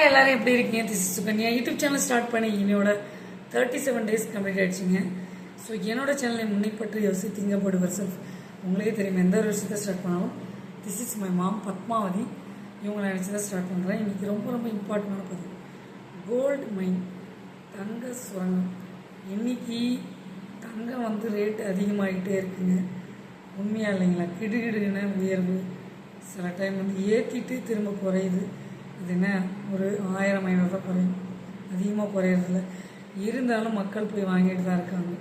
Hi எல்லாரும் எப்படி இருக்கீங்க? This Sukanya YouTube channel start பண்ணி என்னோட தேர்ட்டி செவன் டேஸ் கம்ப்ளீட் ஆயிடுச்சுங்க. ஸோ என்னோட சேனலை முன்னைப்பட்டு யோசி திங்கப்படுவர் செல்ஃப் உங்களுக்கே தெரியும் எந்த ஒரு விஷயத்தை ஸ்டார்ட் பண்ணாலும் this is my mom Padmavathi. இவங்களை நினச்சி தான் ஸ்டார்ட் பண்ணுறேன் இன்றைக்கி ரொம்ப ரொம்ப இம்பார்ட்டண்டான பதிவு. கோல்டு மைன் தங்க சுரங்கம். இன்னைக்கு தங்கம் வந்து ரேட் அதிகமாகிட்டே இருக்குங்க. உண்மையாக இல்லைங்களா? கிடுகிடுன்னு உயர்வு. சில டைம் வந்து ஏற்றிட்டு திரும்ப குறையுது. இது என்ன? ஒரு ஆயிரம் ஐநூறுரூவா குறையும். அதிகமாக குறையிறதில்ல. இருந்தாலும் மக்கள் போய் வாங்கிட்டு தான் இருக்காங்க.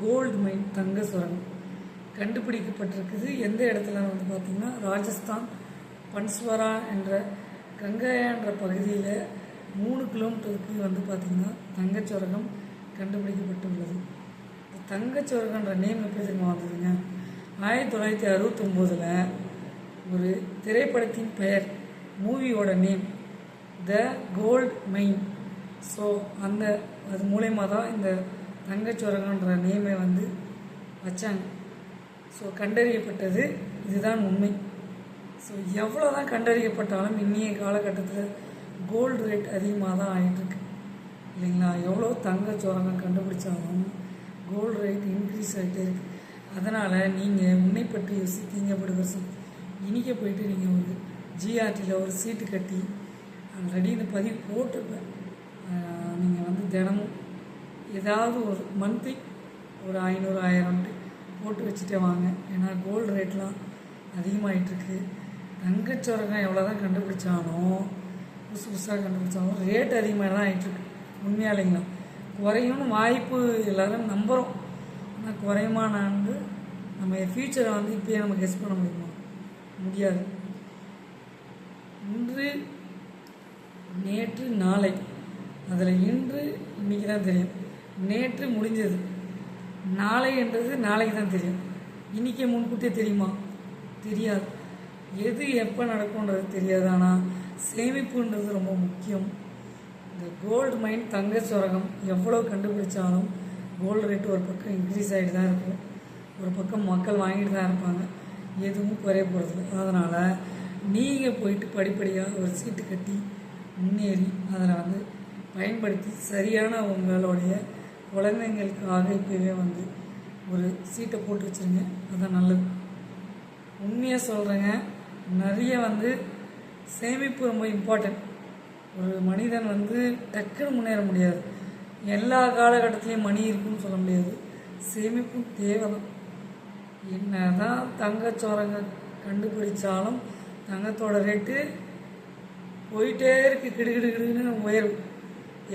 கோல்டு மைன் தங்க சுரங்கம். கண்டுபிடிக்கப்பட்டிருக்குது. எந்த இடத்துல வந்து பார்த்திங்கன்னா ராஜஸ்தான் பன்ஸ்வரா என்ற கங்கையான்ற பகுதியில் மூணு கிலோமீட்டருக்கு வந்து பார்த்திங்கன்னா தங்கச்சுரகம் கண்டுபிடிக்கப்பட்டுள்ளது. தங்கச்சுரகன்ற நேம் எப்படி தெரியுமா வந்ததுங்க? ஆயிரத்தி தொள்ளாயிரத்தி அறுபத்தொம்போதில் ஒரு திரைப்படத்தின் பெயர் மூவியோட name the gold mine so அந்த அது மூலயமா தான் இந்த தங்கச்சுரகன்ற நேமை வந்து வச்சாங்க. ஸோ கண்டறியப்பட்டது இதுதான் உண்மை. ஸோ எவ்வளோ தான் கண்டறியப்பட்டாலும் இன்னைய காலகட்டத்தில் கோல்டு ரேட் அதிகமாக தான் ஆகிட்டுருக்கு இல்லைங்களா? எவ்வளோ தங்க கண்டுபிடிச்சாலும் கோல்டு ரேட் இன்க்ரீஸ் ஆகிட்டே இருக்குது அதனால் நீங்கள் உன்னை பற்றி யோசித்தீங்க வருஷம் இன்றைக்கி போயிட்டு நீங்கள் ஒரு ஜிஆர்டியில் ஒரு சீட்டு கட்டி ஆல்ரெடி இந்த பதிவு போட்டிருப்பேன். நீங்கள் வந்து தினமும் ஏதாவது ஒரு மந்த்லி ஒரு ஐநூறு ஆயிரம்ட்டு போட்டு வச்சுட்டே வாங்க. ஏன்னா கோல்டு ரேட்லாம் அதிகமாகிட்டுருக்கு தங்கச்சுரகம் எவ்வளோ தான் கண்டுபிடிச்சாலும் புதுசு புதுசாக கண்டுபிடிச்சாலும் ரேட் அதிகமாக தான் ஆகிட்டுருக்கு உண்மையா இல்லைங்களா குறையும்னு வாய்ப்பு எல்லாரும் நம்புகிறோம் ஆனால் குறையுமானான்னு நம்ம ஃப்யூச்சரை வந்து இப்போயே நம்ம கெஸ் பண்ண முடியுமா? முடியாது. இன்று நேற்று நாளை. அதில் இன்று இன்னைக்கு தான் தெரியும். நேற்று முடிஞ்சது. நாளை என்றது நாளைக்கு தான் தெரியும். இன்றைக்கி முன்கூட்டியே தெரியுமா? தெரியாது. எது எப்போ நடக்கும்ன்றது தெரியாது. ஆனால் சேமிப்புன்றது ரொம்ப முக்கியம். இந்த கோல்டு மைன் தங்க சுரகம் எவ்வளோ கண்டுபிடிச்சாலும் கோல்டு ரேட் ஒரு பக்கம் இன்க்ரீஸ் ஆகிட்டு தான் இருக்கும். ஒரு பக்கம் மக்கள் வாங்கிட்டு தான் இருப்பாங்க. எதுவும் குறைய போகிறது அதனால் நீங்கள் போயிட்டு படிப்படியாக ஒரு சீட்டு கட்டி முன்னேறி அதில் வந்து பயன்படுத்தி சரியான உங்களுடைய குழந்தைங்களுக்காக இப்போவே வந்து ஒரு சீட்டை போட்டு வச்சுருங்க. அதான் நல்லது. உண்மையாக சொல்கிறேங்க நிறைய வந்து சேமிப்பு ரொம்ப இம்பார்ட்டன்ட் ஒரு மனிதன் வந்து டக்குன்னு முன்னேற முடியாது. எல்லா காலகட்டத்திலையும் மணி இருக்குன்னு சொல்ல முடியாது. சேமிப்பும் தேவை தான் என்ன தான் தங்கச்சோரங்க கண்டுபிடிச்சாலும் தங்கத்தோட ரேட்டு போயிட்டே இருக்கு. கிடுகிடு கிடுன்னு உயர்வு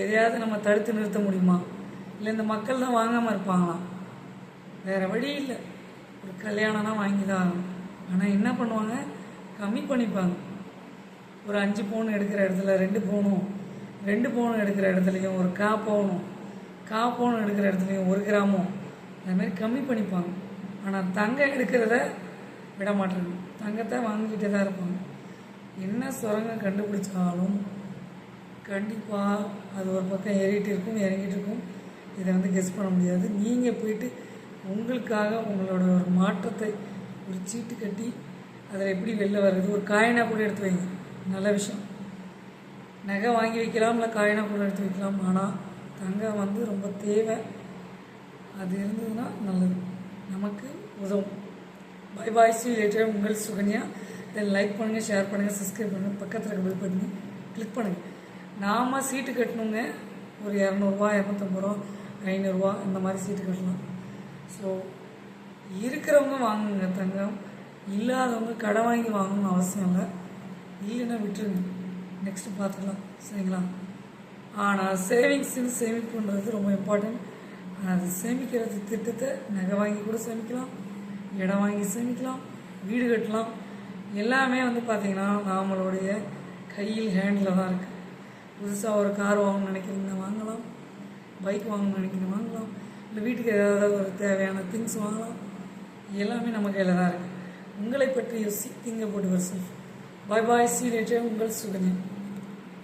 எதையாவது நம்ம தடுத்து நிறுத்த முடியுமா? இல்லை இந்த மக்கள் தான் வாங்காமல் இருப்பாங்களாம் வேறு வழி இல்லை. ஒரு கல்யாணம்னா வாங்கி தான் ஆகணும். ஆனால் என்ன பண்ணுவாங்க? கம்மி பண்ணிப்பாங்க. ஒரு அஞ்சு பவுன் எடுக்கிற இடத்துல ரெண்டு பவுனும் ரெண்டு பவுன் எடுக்கிற இடத்துலையும் ஒரு கா பவுனும் கா பவுன் எடுக்கிற இடத்துலையும் ஒரு கிராமும். அதுமாரி கம்மி பண்ணிப்பாங்க. ஆனால் தங்கம் எடுக்கிறத விட மாட்டாங்க தங்கத்தை வாங்கிக்கிட்டே தான் இருப்பாங்க. என்ன சுரங்கம் கண்டுபிடிச்சாலும் கண்டிப்பாக அது ஒரு பக்கம் ஏறிட்டு இருக்கும் இறங்கிட்டு இருக்கும். இதை வந்து கெஸ் பண்ண முடியாது. நீங்கள் போயிட்டு உங்களுக்காக உங்களோட ஒரு மாற்றத்தை ஒரு சீட்டு கட்டி அதில் எப்படி வெளில வர்றது ஒரு காயினாக கூட எடுத்து வைங்க. நல்ல விஷயம். நகை வாங்கி வைக்கலாம் இல்லை காயினாக கூட எடுத்து வைக்கலாம். ஆனால் தங்கம் வந்து ரொம்ப தேவை. அது இருந்ததுன்னா நல்லது. நமக்கு உதவும். பை பாய் சி லேட்டர் உங்கள் சுகன்யா. தென் லைக் பண்ணுங்கள் ஷேர் பண்ணுங்கள் சப்ஸ்கிரைப் பண்ணுங்கள் பக்கத்தில் இருக்க பில் பண்ணி கிளிக் பண்ணுங்கள் நாம் சீட்டு கட்டணுங்க. ஒரு இரநூறுவா இரநூத்தம்பது ரூபா ஐநூறுரூவா இந்த மாதிரி சீட்டு கட்டலாம். ஸோ இருக்கிறவங்க வாங்குங்க தங்கம். இல்லாதவங்க கடை வாங்கி வாங்கணும்னு அவசியம் இல்லை. இல்லைன்னா விட்டுருங்க. நெக்ஸ்ட்டு பார்த்துக்கலாம். சரிங்களா? ஆனால் சேவிங்ஸுன்னு சேமிப்புன்றது ரொம்ப இம்பார்ட்டன்ட் அது சேமிக்கிறது திட்டத்தை நகை வாங்கி கூட சேமிக்கலாம். இடம் வாங்கி சேமிக்கலாம் வீடு கட்டலாம். எல்லாமே வந்து பார்த்திங்கன்னா நம்மளுடைய கையில் ஹேண்டில் தான் இருக்குது புதுசாக ஒரு கார் வாங்கணும்னு நினைக்கிறீங்க வாங்கலாம். பைக் வாங்கணும்னு நினைக்கிறீங்க வாங்கலாம். இல்லை வீட்டுக்கு ஏதாவது ஒரு தேவையான திங்ஸ் வாங்கலாம். எல்லாமே நம்ம கையில் தான் இருக்குது உங்களை பற்றி யோசி திங்க போட்டு வருஷம் பாய் பாய் சி உங்கள் சுகன்யா.